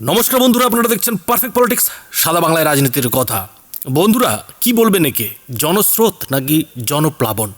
নমস্কার বন্ধুরা, আপনারা দেখছেন পারফেক্ট পলিটিক্স সাদা বাংলায় রাজনীতির কথা। বন্ধুরা, কি বলবেন একে? জনস্রোত নাকি জনপ্লাবন?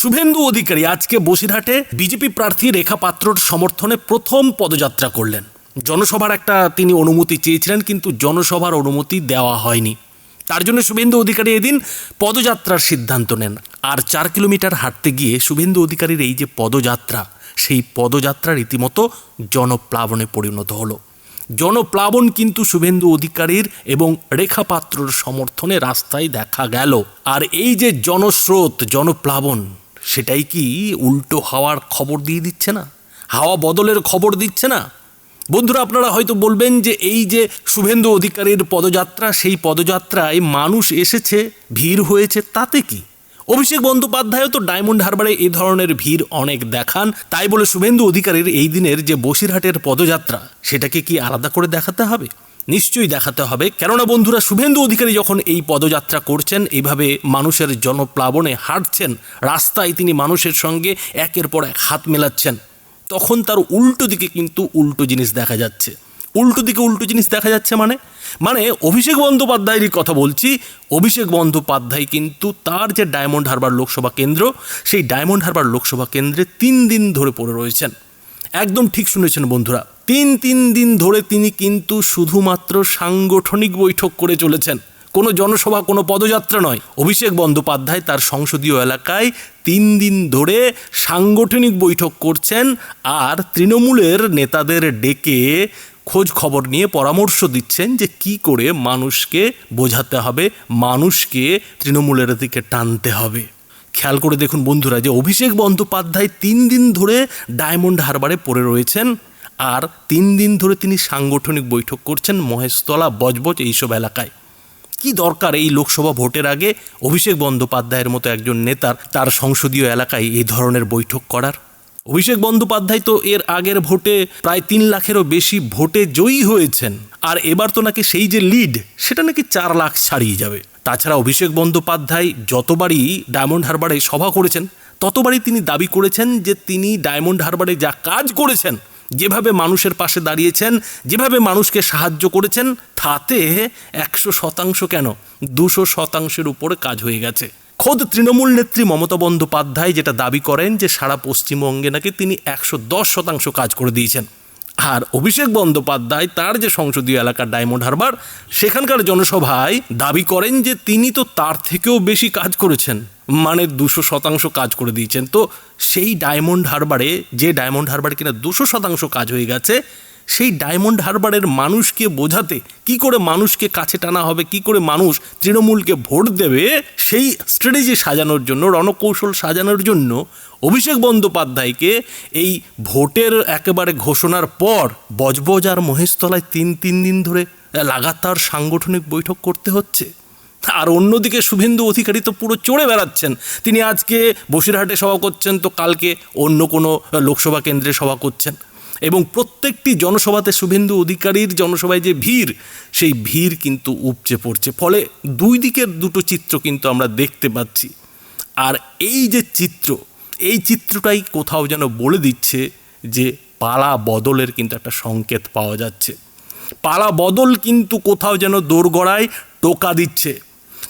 শুভেন্দু অধিকারী আজকে বসিরহাটে বিজেপি প্রার্থী রেখা পাত্রর সমর্থনে প্রথম পদযাত্রা করলেন। জনসভার একটা তিনি অনুমতি চেয়েছিলেন, কিন্তু জনসভার অনুমতি দেওয়া হয়নি। তার জন্য শুভেন্দু অধিকারী এদিন পদযাত্রার সিদ্ধান্ত নেন। আর চার কিলোমিটার হাঁটতে গিয়ে শুভেন্দু অধিকারীর এই যে পদযাত্রা, সেই পদযাত্রা রীতিমতো জনপ্লাবনে পরিণত হলো। জনপ্লাবন কিন্তু শুভেন্দু অধিকারীর এবং রেখা পাত্রর সমর্থনে রাস্তায় দেখা গেল। আর এই যে জনস্রোত, জনপ্লাবন, সেটাই কি উল্টো হাওয়ার খবর দিয়ে দিচ্ছে না? হাওয়া বদলের খবর দিচ্ছে না? বন্ধুরা, আপনারা হয়তো বলবেন যে এই যে শুভেন্দু অধিকারীর পদযাত্রা, সেই পদযাত্রায় মানুষ এসেছে, ভিড় হয়েছে, তাতে কি? অভিষেক বন্দ্যোপাধ্যায়ও তো ডায়মন্ড হারবারে এই ধরনের ভিড় অনেক দেখান। তাই বলে শুভেন্দু অধিকারীর এই দিনের যে বসিরহাটের পদযাত্রা, সেটাকে কি আলাদা করে দেখাতে হবে? নিশ্চয়ই দেখাতে হবে। কেননা বন্ধুরা, শুভেন্দু অধিকারী যখন এই পদযাত্রা করছেন, এইভাবে মানুষের জনপ্লাবনে হাঁটছেন, রাস্তায় তিনি মানুষের সঙ্গে একের পর এক হাত মেলাচ্ছেন, তখন তার উল্টো দিকে কিন্তু উল্টো জিনিস দেখা যাচ্ছে। উল্টো দিকে উল্টো জিনিস দেখা যাচ্ছে মানে? মানে অভিষেক বন্দ্যোপাধ্যায়েরই কথা বলছি, অভিষেক বন্দ্যোপাধ্যায় কিন্তু তার যে ডায়মন্ড হারবার লোকসভা কেন্দ্র, সেই ডায়মন্ড হারবার লোকসভা কেন্দ্রে তিন দিন ধরে পড়ে রয়েছেন। একদম ঠিক শুনেছেন বন্ধুরা, তিন তিন দিন ধরে তিনি কিন্তু শুধুমাত্র সাংগঠনিক বৈঠক করে চলেছেন। কোনো জনসভা, কোনো পদযাত্রা নয়। অভিষেক বন্দ্যোপাধ্যায় তার সংসদীয় এলাকায় তিন দিন ধরে সাংগঠনিক বৈঠক করছেন আর তৃণমূলের নেতাদের ডেকে খোঁজ খবর নিয়ে পরামর্শ দিচ্ছেন যে কি করে মানুষকে বোঝাতে হবে, মানুষকে তৃণমূলের দিকে টানতে হবে। খেয়াল করে দেখুন বন্ধুরা যে অভিষেক বন্দ্যোপাধ্যায় তিন দিন ধরে ডায়মন্ড হারবারে পড়ে রয়েছেন আর তিন দিন ধরে তিনি সাংগঠনিক বৈঠক করছেন মহেশতলা, বজবজ এইসব এলাকায়। কি দরকার এই লোকসভা ভোটের আগে অভিষেক বন্দ্যোপাধ্যায়ের মতো একজন নেতার তার সংসদীয় এলাকায় এই ধরনের বৈঠক করার? অভিষেক বন্দ্যোপাধ্যায় তো এর আগের ভোটে প্রায় তিন লাখেরও বেশি ভোটে জয়ী হয়েছেন। আর এবার তো নাকি সেই যে লিড, সেটা নাকি চার লাখ ছাড়িয়ে যাবে। তাছাড়া অভিষেক বন্দ্যোপাধ্যায় যতবারই ডায়মন্ড হারবারে সভা করেছেন, ততবারই তিনি দাবি করেছেন যে তিনি ডায়মন্ড হারবারে যা কাজ করেছেন, যেভাবে মানুষের পাশে দাঁড়িয়েছেন, যেভাবে মানুষকে সাহায্য করেছেন, তাতে একশো শতাংশ কেন? দুশো শতাংশের উপরে কাজ হয়ে গেছে। খোদ তৃণমূল নেত্রী মমতা বন্দ্যোপাধ্যায় যেটা দাবি করেন যে সারা পশ্চিমবঙ্গে নাকি তিনি একশো দশ শতাংশ কাজ করে দিয়েছেন। আর অভিষেক বন্দ্যোপাধ্যায় তার যে সংসদীয় এলাকা ডায়মন্ড হারবার, সেখানকার জনসভায় দাবি করেন যে তিনি তো তার থেকেও বেশি কাজ করেছেন মানে দুশো শতাংশ কাজ করে দিয়েছেন। তো সেই ডায়মন্ড হারবারে, যে ডায়মন্ড হারবারে কিনা দুশো শতাংশ কাজ হয়ে গেছে সেই ডায়মন্ড হারবারের মানুষকে বোঝাতে কি করে মানুষকে কাছে টানা হবে, কি করে মানুষ তৃণমূলকে ভোট দেবে, সেই স্ট্র্যাটেজি সাজানোর জন্য, রণকৌশল সাজানোর জন্য অভিষেক বন্দ্যোপাধ্যায়কে এই ভোটের একেবারে ঘোষণার পর বজবজ আর মহেশতলায় তিন তিন দিন ধরে লাগাতার সাংগঠনিক বৈঠক করতে হচ্ছে। আর অন্যদিকে শুভেন্দু অধিকারী তো পুরো চড়ে বেড়াচ্ছেন। তিনি আজকে বসিরহাটে সভা করছেন, তো কালকে অন্য কোনো লোকসভা কেন্দ্রে সভা করছেন। এবং প্রত্যেকটি জনসভাতে শুভেন্দু অধিকারীর জনসভায় যে ভিড়, সেই ভিড় কিন্তু উপচে পড়ছে। ফলে দুই দিকের দুটো চিত্র কিন্তু আমরা দেখতে পাচ্ছি। আর এই যে চিত্র, এই চিত্রটাই কোথাও যেন বলে দিচ্ছে যে পালা বদলের কিন্তু একটা সংকেত পাওয়া যাচ্ছে। পালা বদল কিন্তু কোথাও যেন দোরগড়ায় টোকা দিচ্ছে।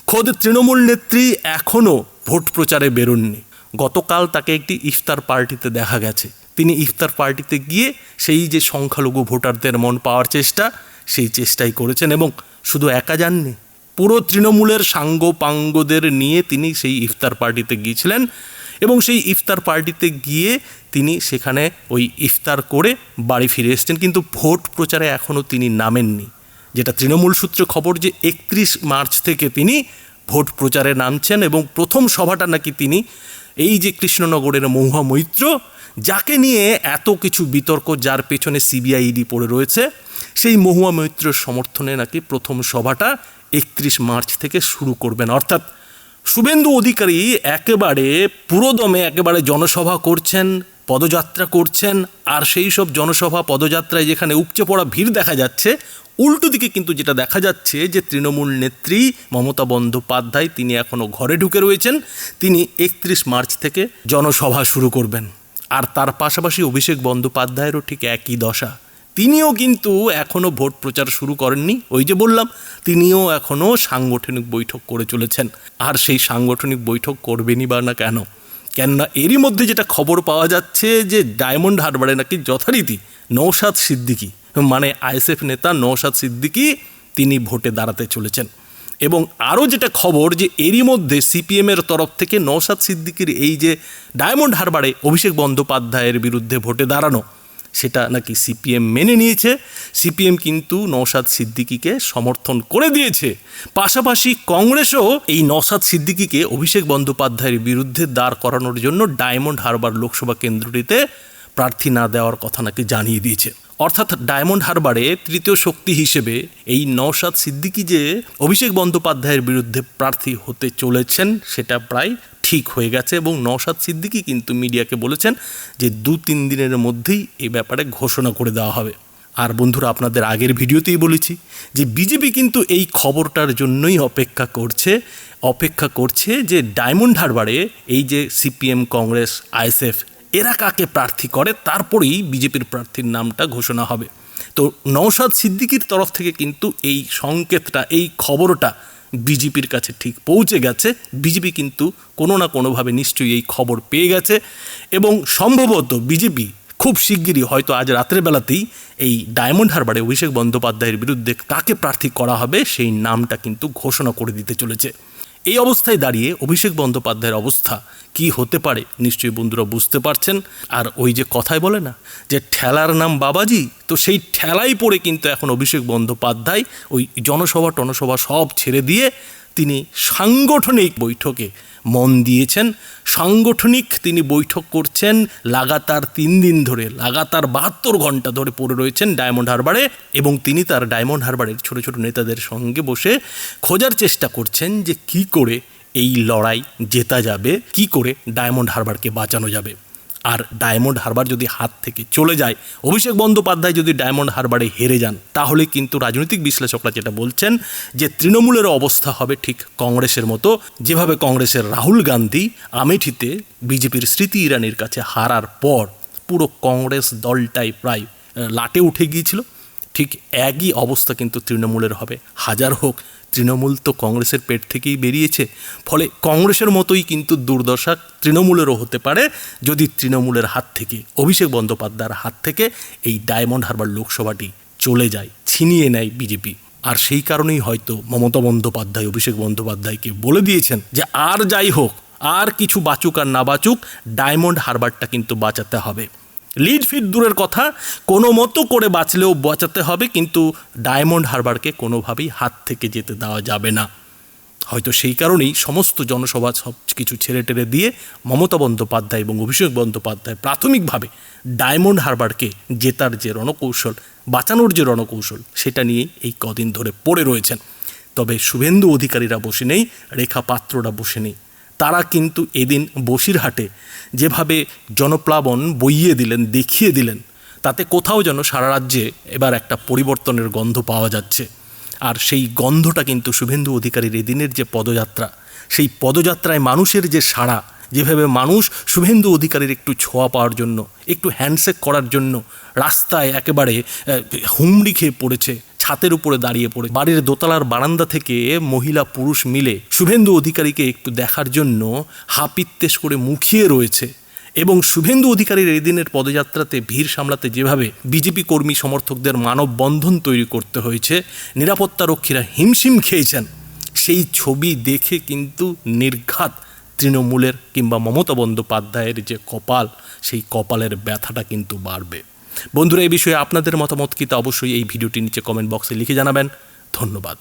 খোদ তৃণমূল নেত্রী এখনও ভোট প্রচারে বেরোননি। গতকাল তাকে একটি ইফতার পার্টিতে দেখা গেছে। তিনি ইফতার পার্টিতে গিয়ে সেই যে সংখ্যালঘু ভোটারদের মন পাওয়ার চেষ্টা, সেই চেষ্টাই করেছেন এবং শুধু একা যাননি, পুরো তৃণমূলের সাঙ্গ পাঙ্গদের নিয়ে তিনি সেই ইফতার পার্টিতে গিয়েছিলেন এবং সেই ইফতার পার্টিতে গিয়ে তিনি সেখানে ওই ইফতার করে বাড়ি ফিরে এসেছেন, কিন্তু ভোট প্রচারে এখনও তিনি নামেননি। যেটা তৃণমূল সূত্রে খবর যে একত্রিশ মার্চ থেকে তিনি ভোট প্রচারে নামছেন এবং প্রথম সভাটা নাকি তিনি এই যে কৃষ্ণনগরের মহুয়া মৈত্র যাকে নিয়ে এত কিছু বিতর্ক যার পেছনে সিবিআই ইডি পড়ে রয়েছে, সেই মহুয়া মৈত্রের সমর্থনে নাকি প্রথম সভাটা একত্রিশ মার্চ থেকে শুরু করবেন। অর্থাৎ শুভেন্দু অধিকারী একেবারে পুরোদমে একেবারে জনসভা করছেন, পদযাত্রা করছেন, আর সেই সব জনসভা পদযাত্রায় যেখানে উপচে পড়া ভিড় দেখা যাচ্ছে, উল্টো দিকে কিন্তু যেটা দেখা যাচ্ছে যে তৃণমূল নেত্রী মমতা বন্দ্যোপাধ্যায় তিনি এখনও ঘরে ঢুকে রয়েছেন, তিনি একত্রিশ মার্চ থেকে জনসভা শুরু করবেন। আর তার পাশাপাশি অভিষেক বন্দ্যোপাধ্যায়েরও ঠিক একই দশা। তিনিও কিন্তু এখনও ভোট প্রচার শুরু করেননি। ওই যে বললাম, তিনিও এখনও সাংগঠনিক বৈঠক করে চলেছেন। আর সেই সাংগঠনিক বৈঠক করবেনই বা না কেন? কেননা এরই মধ্যে যেটা খবর পাওয়া যাচ্ছে যে ডায়মন্ড হারবারে নাকি যথারীতি নৌসাদ সিদ্দিকী মানে আইএসএফ নেতা নৌসাদ সিদ্দিকী, তিনি ভোটে দাঁড়াতে চলেছেন। এবং আরও যেটা খবর যে এরই মধ্যে সিপিএমের তরফ থেকে নৌসাদ সিদ্দিকির এই যে ডায়মন্ড হারবারে অভিষেক বন্দ্যোপাধ্যায়ের বিরুদ্ধে ভোটে দাঁড়ানো, সেটা নাকি সিপিএম মেনে নিয়েছে? সিপিএম কিন্তু নৌসাদ সিদ্দিকিকে সমর্থন করে দিয়েছে। পাশাপাশি কংগ্রেসও এই নৌসাদ সিদ্দিকিকে অভিষেক বন্দ্যোপাধ্যায়ের বিরুদ্ধে দাঁড় করানোর জন্য ডায়মন্ড হারবার লোকসভা কেন্দ্রটিতে প্রার্থী না দেওয়ার কথা নাকি জানিয়ে দিয়েছে। অর্থাৎ ডায়মন্ড হারবারে তৃতীয় শক্তি হিসেবে এই নৌসাদ সিদ্দিকি যে অভিষেক বন্দ্যোপাধ্যায়ের বিরুদ্ধে প্রার্থী হতে চলেছেন, সেটা প্রায় ঠিক হয়ে গেছে এবং নওশাদ সিদ্দিকি কিন্তু মিডিয়াকে বলেছেন যে দু তিন দিনের মধ্যেই এই ব্যাপারে ঘোষণা করে দেওয়া হবে। আর বন্ধুরা, আপনাদের আগের ভিডিওতেই বলেছি যে বিজেপি কিন্তু এই খবরটার জন্যই অপেক্ষা করছে অপেক্ষা করছে যে ডায়মন্ড হারবারে এই যে সিপিএম, কংগ্রেস, আইএসএফ এরা কাকে প্রার্থী করে তারপরেই বিজেপির প্রার্থীর নামটা ঘোষণা হবে। তো নৌসাদ সিদ্দিকির তরফ থেকে কিন্তু এই সংকেতটা, এই খবরটা বিজেপির কাছে ঠিক পৌঁছে গেছে। বিজেপি কিন্তু কোনো না কোনোভাবে নিশ্চয়ই এই খবর পেয়ে গেছে এবং সম্ভবত বিজেপি খুব শিগগিরই হয়তো আজ রাতের বেলাতেই এই ডায়মন্ড হারবারে অভিষেক বন্দ্যোপাধ্যায়ের বিরুদ্ধে কাকে প্রার্থী করা হবে সেই নামটা কিন্তু ঘোষণা করে দিতে চলেছে। এই অবস্থায় দাঁড়িয়ে অভিষেক বন্দ্যোপাধ্যায়ের অবস্থা কি হতে পারে নিশ্চয়ই বন্ধুরা বুঝতে পারছেন। আর ওই যে কথায় বলে না যে ঠেলার নাম বাবাজি, তো সেই ঠেলাই পড়ে কিন্তু এখন অভিষেক বন্দ্যোপাধ্যায় ওই জনসভা টনসভা সব ছেড়ে দিয়ে তিনি সাংগঠনিক বৈঠকে মন দিয়েছেন। সাংগঠনিক তিনি বৈঠক করছেন, লাগাতার তিন দিন ধরে, লাগাতার বাহাত্তর ঘণ্টা ধরে পড়ে রয়েছেন ডায়মন্ড হারবারে এবং তিনি তার ডায়মন্ড হারবারের ছোট ছোট নেতাদের সঙ্গে বসে খোঁজার চেষ্টা করছেন যে কি করে এই লড়াই জেতা যাবে, কি করে ডায়মন্ড হারবারকে বাঁচানো যাবে। আর ডায়মন্ড হারবার যদি হাত থেকে চলে যায়, অভিষেক বন্দ্যোপাধ্যায় যদি ডায়মন্ড হারবারে হেরে যান, তাহলে কিন্তু রাজনৈতিক বিশ্লেষকরা যেটা বলছেন যে তৃণমূলের অবস্থা হবে ঠিক কংগ্রেসের মতো। যেভাবে কংগ্রেসের রাহুল গান্ধী আমেঠিতে বিজেপির স্মৃতি ইরানির কাছে হারার পর পুরো কংগ্রেস দলটাই প্রায় লাটে উঠে গিয়েছিল। ঠিক একই অবস্থা কিন্তু তৃণমূলের হবে। হাজার হোক তৃণমূল তো কংগ্রেসের পেট থেকেই বেরিয়েছে। ফলে কংগ্রেসের মতোই কিন্তু দুর্দশা তৃণমূলেরও হতে পারে, যদি তৃণমূলের হাত থেকে, অভিষেক বন্দ্যোপাধ্যায়ের হাত থেকে এই ডায়মন্ড হারবার লোকসভাটি চলে যায়, ছিনিয়ে নেয় বিজেপি। আর সেই কারণেই হয়তো মমতা বন্দ্যোপাধ্যায়, অভিষেক বন্দ্যোপাধ্যায়কে বলে দিয়েছেন যে আর যাই হোক, আর কিছু বাঁচুক আর না বাঁচুক, ডায়মন্ড হারবারটা কিন্তু বাঁচাতে হবে। লিড ফিট দূরের কথা, কোনো মতো করে বাঁচলেও বাঁচাতে হবে, কিন্তু ডায়মন্ড হারবারকে কোনোভাবেই হাত থেকে যেতে দেওয়া যাবে না। হয়তো সেই কারণেই সমস্ত জনসভা সব কিছু ছেড়ে টেড়ে দিয়ে মমতা বন্দ্যোপাধ্যায় এবং অভিষেক বন্দ্যোপাধ্যায় প্রাথমিকভাবে ডায়মন্ড হারবারকে জেতার যে রণকৌশল, বাঁচানোর যে রণকৌশল, সেটা নিয়েই এই কদিন ধরে পড়ে রয়েছেন। তবে শুভেন্দু অধিকারীরা বসে নেই, রেখা পাত্ররা বসে নেই। তারা কিন্তু এদিন বসিরহাটে যেভাবে জনপ্লাবন বইয়ে দিলেন, দেখিয়ে দিলেন, তাতে কোথাও যেন সারা রাজ্যে এবার একটা পরিবর্তনের গন্ধ পাওয়া যাচ্ছে। আর সেই গন্ধটা কিন্তু শুভেন্দু অধিকারীর এদিনের যে পদযাত্রা, সেই পদযাত্রায় মানুষের যে সাড়া, যেভাবে মানুষ শুভেন্দু অধিকারীর একটু ছোঁয়া পাওয়ার জন্য, একটু হ্যান্ডশেক করার জন্য রাস্তায় একেবারে হুমড়ি খেয়ে পড়েছে ছাতের উপরে দাঁড়িয়ে পড়ে। বাড়ির দোতলার বারান্দা থেকে মহিলা পুরুষ মিলে শুভেন্দু অধিকারীকে একটু দেখার জন্য হাপিত্তেশ করে মুখিয়ে রয়েছে এবং শুভেন্দু অধিকারীর এই দিনের পদযাত্রাতে ভিড় সামলাতে যেভাবে বিজেপি কর্মী সমর্থকদের মানববন্ধন তৈরি করতে হয়েছে নিরাপত্তা রক্ষীরা হিমশিম খেয়েছেন। সেই ছবি দেখে কিন্তু নির্ঘাত তৃণমূলের কিংবা মমতা বন্দ্যোপাধ্যায়ের যে কপাল, সেই কপালের ব্যথাটা কিন্তু বাড়বে। বন্ধুরা, এই বিষয়ে আপনাদের মতামত কি তা অবশ্যই এই ভিডিওটি নিচে কমেন্ট বক্সে লিখে জানাবেন। ধন্যবাদ।